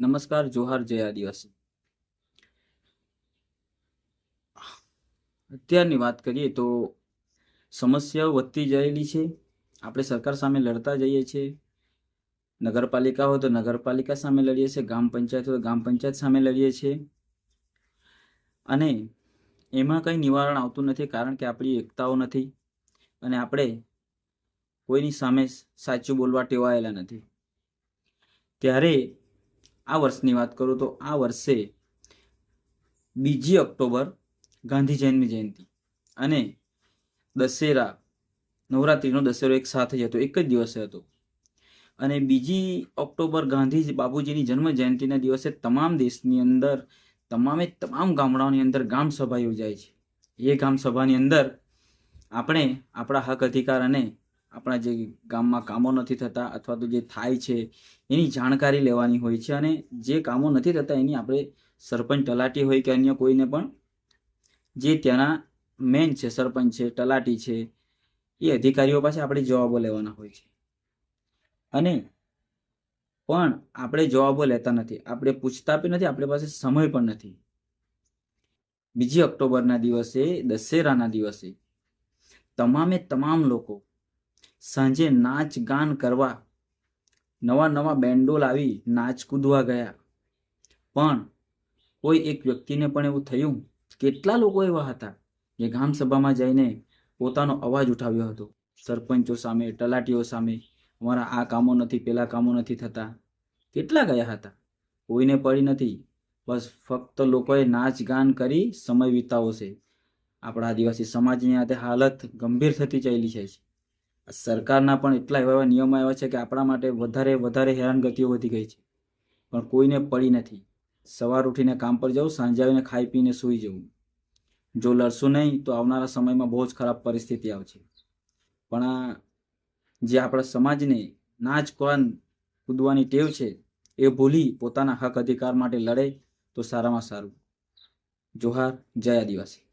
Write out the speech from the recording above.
નમસ્કાર, જોહાર જય આદિવાસી. અત્યારની વાત કરીએ તો સમસ્યાઓ વધતી જયેલી છે. આપણે સરકાર સામે લડતા જઈએ છીએ. નગરપાલિકા હોય તો નગરપાલિકા સામે લડીએ છીએ, ગ્રામ પંચાયત હોય તો ગ્રામ પંચાયત સામે લડીએ છીએ. અને એમાં કંઈ નિવારણ આવતું નથી કારણ કે આપણી એકતાઓ નથી અને આપણે કોઈની સામે સાચું બોલવા ટેવાયેલા નથી. ત્યારે આ વર્ષની વાત કરું તો આ વર્ષે બીજી ઓક્ટોબર ગાંધી જયંતિ જયંતિ. અને દશેરા, નવરાત્રિનો દશેરો એક સાથે જ હતો, એક જ દિવસે હતો. અને બીજી ઓક્ટોબર ગાંધી બાપુજીની જન્મ જયંતિના દિવસે તમામ દેશની અંદર, તમામે તમામ ગામડાઓની અંદર ગામ સભા યોજાય છે. એ ગામ સભાની અંદર આપણે આપણા હક અધિકાર અને આપણા જે ગામમાં કામો નથી થતા અથવા તો જે થાય છે, એની જાણકારી લેવાની હોય છે અને જે કામો નથી થતા એની આપણે સરપંચ તલાટી હોય કે અન્ય કોઈને પણ, જે ત્યાંના મેન છે, સરપંચ છે, તલાટી છે, એ અધિકારીઓ પાસે આપણે જવાબો લેવાના હોય છે. અને પણ આપણે જવાબો લેતા નથી, આપણે પૂછતા પણ નથી, આપણી પાસે સમય પણ નથી. બીજી ઓક્ટોબરના દિવસે, દશેરાના દિવસે તમામે તમામ લોકો સાંજે નાચ ગાન કરવા. નવા નવા બેન્ડો લાવી નાચ કૂદવા ગયા. પણ કોઈ એક વ્યક્તિને પણ એવું થયું, કેટલા લોકો એવા હતા જે ગામ સભામાં જઈને પોતાનો અવાજ ઉઠાવ્યો હતો. સરપંચો સામે, તલાટીઓ સામે, અમારા આ કામો નથી, પેલા કામો નથી થતા. કેટલા ગયા હતા? કોઈને પડી નથી. બસ ફક્ત લોકોએ નાચ ગાન કરી સમય વિતાવો છે. આપણા આદિવાસી સમાજની આ હાલત ગંભીર થતી ચાલી છે. સરકારના પણ એટલા એવા એવા નિયમો આવ્યા છે કે આપણા માટે વધારે વધારે હેરાનગતિઓ વધી ગઈ છે. પણ કોઈને પડી નથી. સવાર ઉઠીને કામ પર જવું સાંજે આવીને ખાઈ પીને સૂઈ જવું. જો લડશું નહીં, તો આવનારા સમયમાં બહુ જ ખરાબ પરિસ્થિતિ આવશે. પણ આ જે આપણા સમાજને નાચ કોન કૂદવાની ટેવ છે, એ ભૂલી પોતાના હક અધિકાર માટે લડે તો સારામાં સારું. જોહાર, જય આદિવાસી.